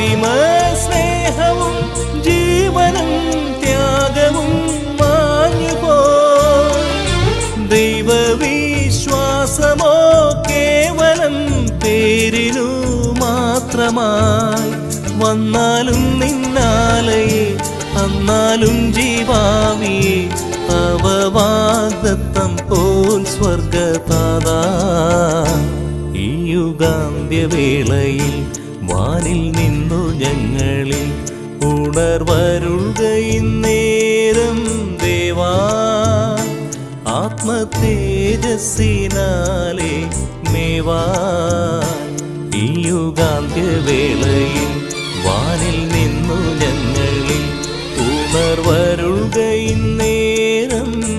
അന്തിമ സ്നേഹവും ജീവനും ത്യാഗവും മാഞ്ഞുപോ ദൈവവിശ്വാസമോ കേവലം പേരിലു മാത്രമായി. വന്നാലും നിന്നാലയെ അന്നാലും ജീവാവിയെ അവവാദത്തം പോൽ സ്വർഗപാത ഈ യുഗാന്ത്യവേളയിൽ വാനിൽ നിന്നു ഞങ്ങളിൽ ഉണർവരുകയിന്നേരം ദേവാ. ആത്മതേജസ്സിനാലെ മേവാ. ഈ യുഗാന്ത്യവേളയിൽ വാനിൽ നിന്നു ഞങ്ങളിൽ ഉണർവരുകയിന്നേരം